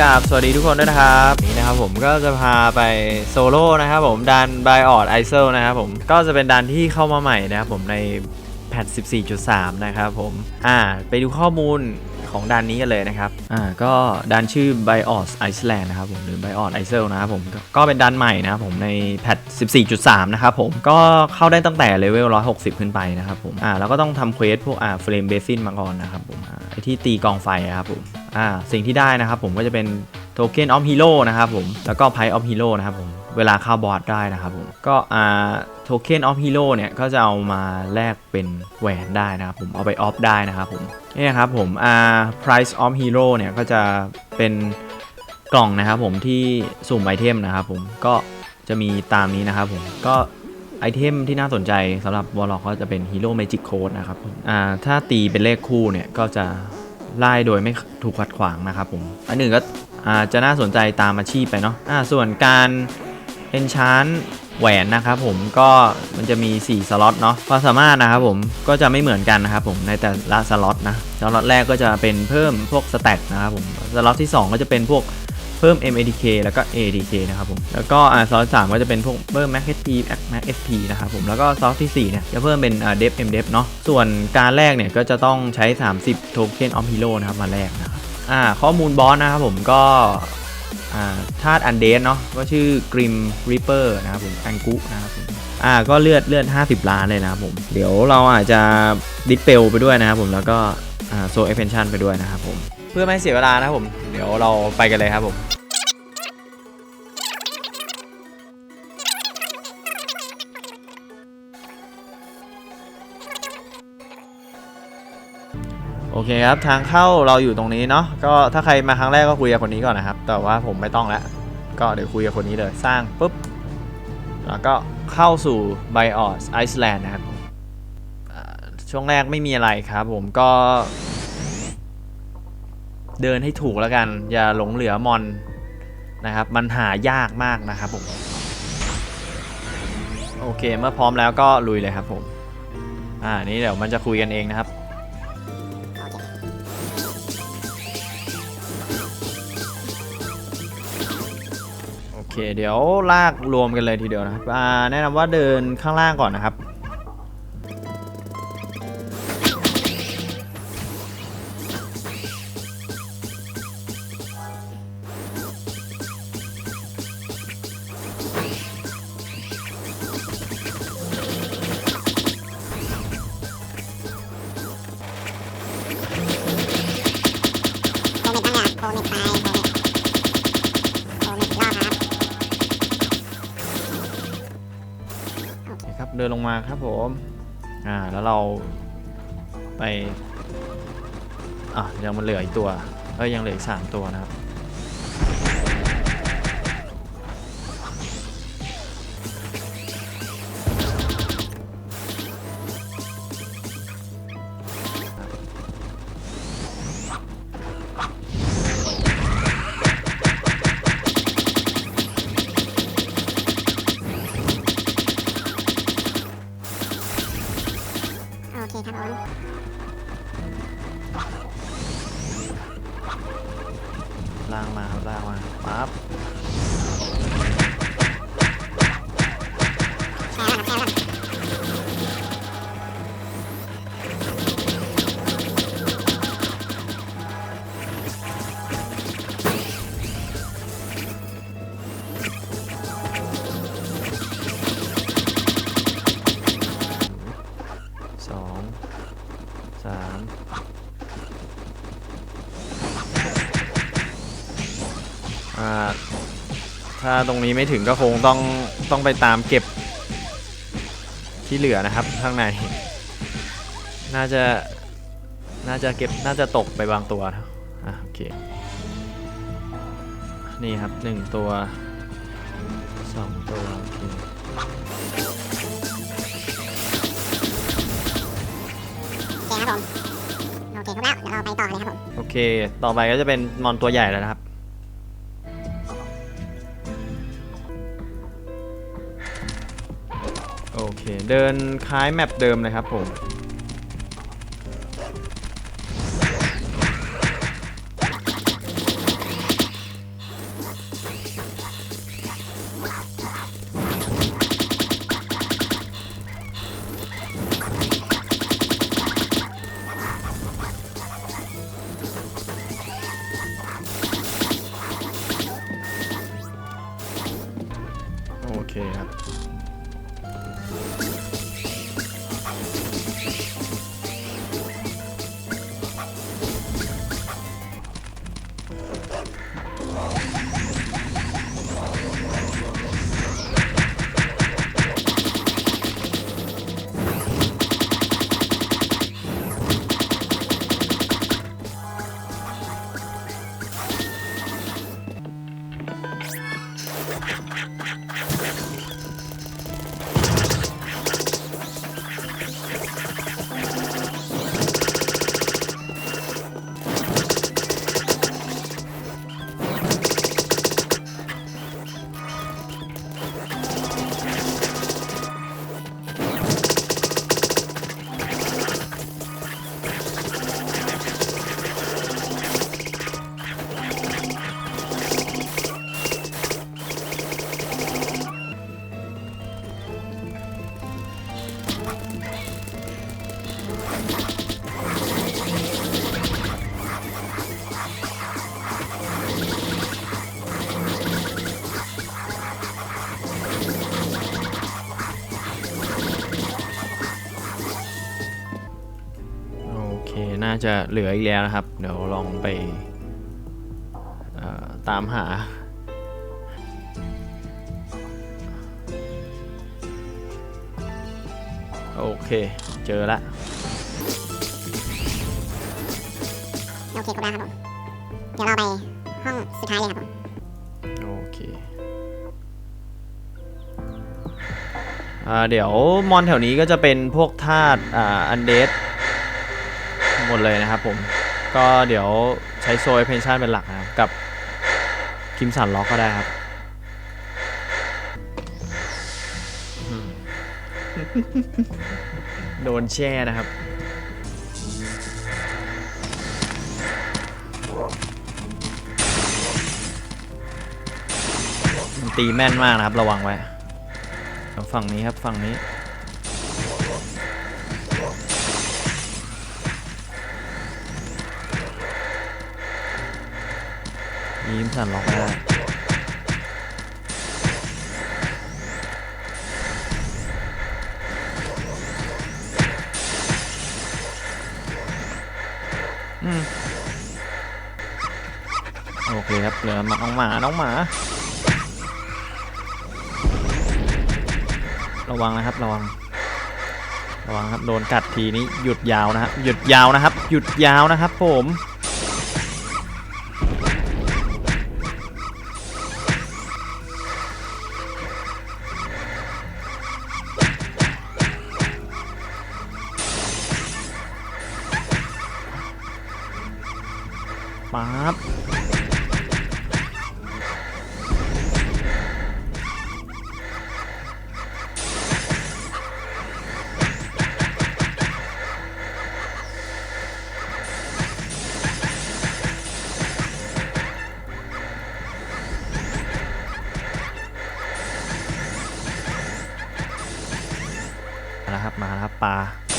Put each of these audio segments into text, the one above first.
กราบสวัสดีทุกคนด้วยนะครับ นี่นะครับผมก็จะพาไปโซโล่นะครับผมดันไบออดไอเซลนะครับผมก็จะเป็นดันที่เข้ามาใหม่นะครับผมในแพท14.3 นะครับผม อ่า ไปดูข้อมูลของดันนี้กันเลยนะครับ อ่า ก็ดันชื่อ BIOS Iceland นะครับผม หรือ BIOS i c e l นะครับผม ก็เป็นดันใหม่นะครับผมในแพท14.3 นะครับผม ก็เข้าได้ตั้งแต่เลเวล 160 ขึ้นไปนะครับผม อ่า แล้วก็ต้องทำเควสพวก อ่า เฟรมเบซินมาก่อนนะครับผมไอที่ตีกองไฟอะครับผม อ่าสิ่งที่ได้นะครับผมก็จะเป็นโทเค็นออฟฮีโร่นะครับผมแล้วก็ไพออฟฮีโร่นะครับผมเวลาเข้าบอร์ดได้นะครับผมก็อ่าโทเค็นออฟฮีโร่เนี่ยก็จะเอามาแลกเป็นแหวนได้นะครับผมเอาไปออฟได้นะครับผมนี่ครับผมอ่า price of hero เนี่ยก็จะเป็นกล่องนะครับผมที่สุ่มไอเทมนะครับผมก็จะมีตามนี้นะครับผมก็ไอเทมที่น่าสนใจสำหรับวอลล็อกก็จะเป็นฮีโร่เมจิกโค้ดนะครับผมอ่าถ้าตีเป็นเลขคู่เนี่ยก็จะ ไล่โดยไม่ถูกขัดขวางนะครับผม อันหนึ่งก็อาจะน่าสนใจตามอาชีพไปเนาะอ่าส่วนการเอนชานแหวนนะครับผมก็มันจะมี 4 สล็อตเนาะความสามารถนะครับผมก็จะไม่เหมือนกันนะครับผมในแต่ละสล็อตนะสล็อตแรกก็จะเป็นเพิ่มพวกสแต็กนะครับผมสล็อตที่ 2 ก็จะเป็นพวก เพิ่ม MADK แล้วก็ ADK นะครับผม แล้วก็อ่าซอสสามก็จะเป็นพวกเพิ่ม Max HP Max SP นะครับผม แล้วก็ซอสที่4เนี่ยจะเพิ่มเป็นอ่า Dep MDep เนาะ ส่วนการแรกเนี่ยก็จะต้องใช้ 30 Token of Hero นะครับมาแลกนะครับอ่าข้อมูลบอสนะครับผมก็อ่าธาตุอันเดนเนาะก็ชื่อ Grim Reaper นะครับผมอังกุนะครับผมอ่าก็เลือดเลือด 50 ล้านเลยนะครับผม เดี๋ยวเราอาจจะดิสเปลไปด้วยนะครับผมแล้วก็อ่าโซเอฟเฟนชันไปด้วยนะครับผม เพื่อไม่ให้เสียเวลานะครับผม เดี๋ยวเราไปกันเลยครับผมโอเคครับ ทางเข้าเราอยู่ตรงนี้เนาะก็ถ้าใครมาครั้งแรกก็คุยกับคนนี้ก่อนนะครับ แต่ว่าผมไม่ต้องแล้ว ก็เดี๋ยวคุยกับคนนี้เลยสร้างปุ๊บ แล้วก็เข้าสู่ BIOS Iceland นะครับช่วงแรกไม่มีอะไรครับผมก็ เดินให้ถูกแล้วกัน อย่าหลงเหลือมอนนะครับ มันหายากมากนะครับผม โอเค เมื่อพร้อมแล้วก็ลุยเลยครับผม อ่า นี้เดี๋ยวมันจะคุยกันเองนะครับโอเค เดี๋ยวลากรวมกันเลยทีเดียวนะครับ อ่า แนะนำว่าเดินข้างล่างก่อนนะครับ โคเมตไปโคเมตโคเมตอีกรอบครับครับเดินลงมาครับผมอ่าแล้วเราไปอะยังมันเหลืออีกตัวเอ้ยยังเหลืออีกสามตัวนะครับ อ่าถ้าตรงนี้ไม่ถึงก็คงต้องต้องไปตามเก็บที่เหลือนะครับข้างใน น่าจะน่าจะเก็บน่าจะตกไปบางตัวนะอะโอเคนี่ครับหนึ่งตัวสองตัวโอเคโอเคครับผมโอเคครบแล้วเดี๋ยวเราไปต่อเลยครับผมโอเค ต่อไปก็จะเป็นมอนตัวใหญ่แล้วนะครับ เค เดินคล้ายแมปเดิมเลยครับผม Oh, my God. จะเหลืออีกแล้วนะครับ เดี๋ยวลองไปเอ่อตามหา โอเค เจอละ โอเคครบแล้วครับผม เดี๋ยวเราไปห้องสุดท้ายเลยครับผม โอเคอ่าเดี๋ยวมอนแถวนี้ก็จะเป็นพวกธาตุอ่าอันเดส หมดเลยนะครับผมก็เดี๋ยวใช้โซยเพนชั่นเป็นหลักนะครับกับคิมสันล็อกก็ได้ครับโดนแช่นะครับตีแม่นมากนะครับระวังไว้ฝั่งนี้ครับฝั่งนี้ ยิ้มสั่นล็อกไม่ได้อืมโอเคครับ เหลือมาน้องหมา น้องหมา ระวังนะครับ ระวัง ระวังครับ โดนกัดทีนี้หยุดยาวนะครับ หยุดยาวนะครับ หยุดยาวนะครับผม ปั๊บมาแล้วครับมาครับปลา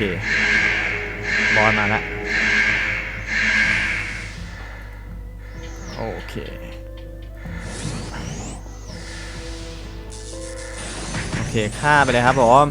เคบอลมาแล้วโอเคโอเคฆ่าไปเลยครับผม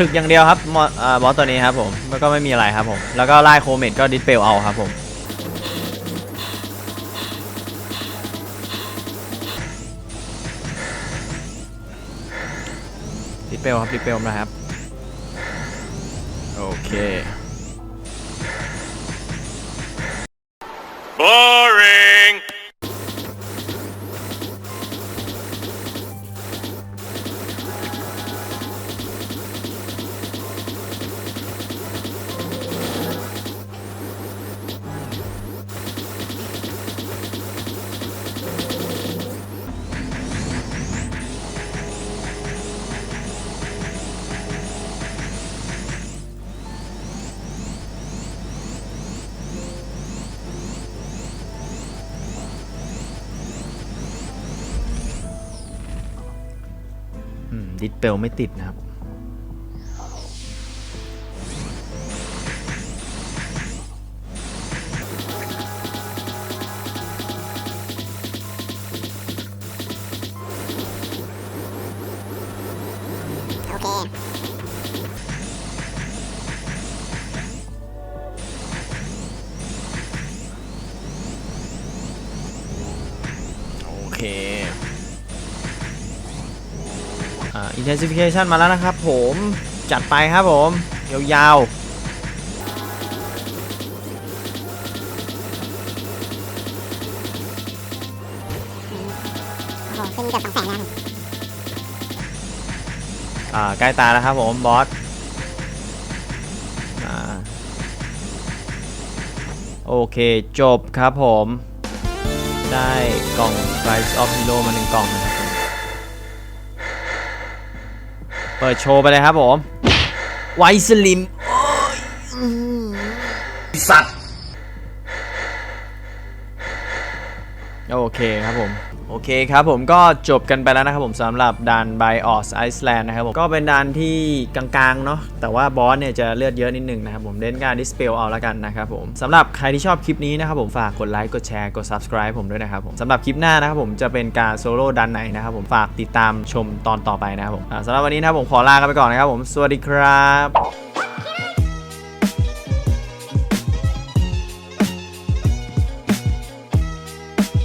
ถึกอย่างเดียวครับมออ่าบอสตัวนี้ครับผมแล้วก็ไม่มีอะไรครับผม แล้วก็ไล่โคเมตก็ดิสเปลเอาครับผม ดิสเปลครับดิสเปลนะครับ โอเค ดิสเปลไม่ติดนะครับ โอเคโอเค อ่า intensification มาแล้วนะครับผมจัดไปครับผม ยาวๆโอ้โหขึ้นเกือบสองแสนแล้วอ่าใกล้ตาแล้วครับผมบอสอ่าโอเค จบครับผม ได้กล่อง Rise of Hero มาหนึ่งกล่องนะครับ เปิดโชว์ไปเลยครับผม ไวสลิมสัตว์ โอเคครับผม โอเคครับผมก็จบกันไปแล้วนะครับผมสำหรับดัน b i o s Iceland นด์นะครับผมก็เป็นดันที่กลางๆเนาะแต่ว่าบอสเนี่ยจะเลือดเยอะนิดนึงนะครับผมเล่นการ dispel เอาละกันนะครับผมสำหรับใครที่ชอบคลิปนี้นะครับผมฝากกดไลค์กดแชร์กด subscribe ผมด้วยนะครับผมสำหรับคลิปหน้านะครับผมจะเป็นการโซโล่ดันไหนนะครับผมฝากติดตามชมตอนต่อไปนะครับผมสำหรับวันนี้นะครับผมขอลากันไปก่อนนะครับผมสวัสดีครับ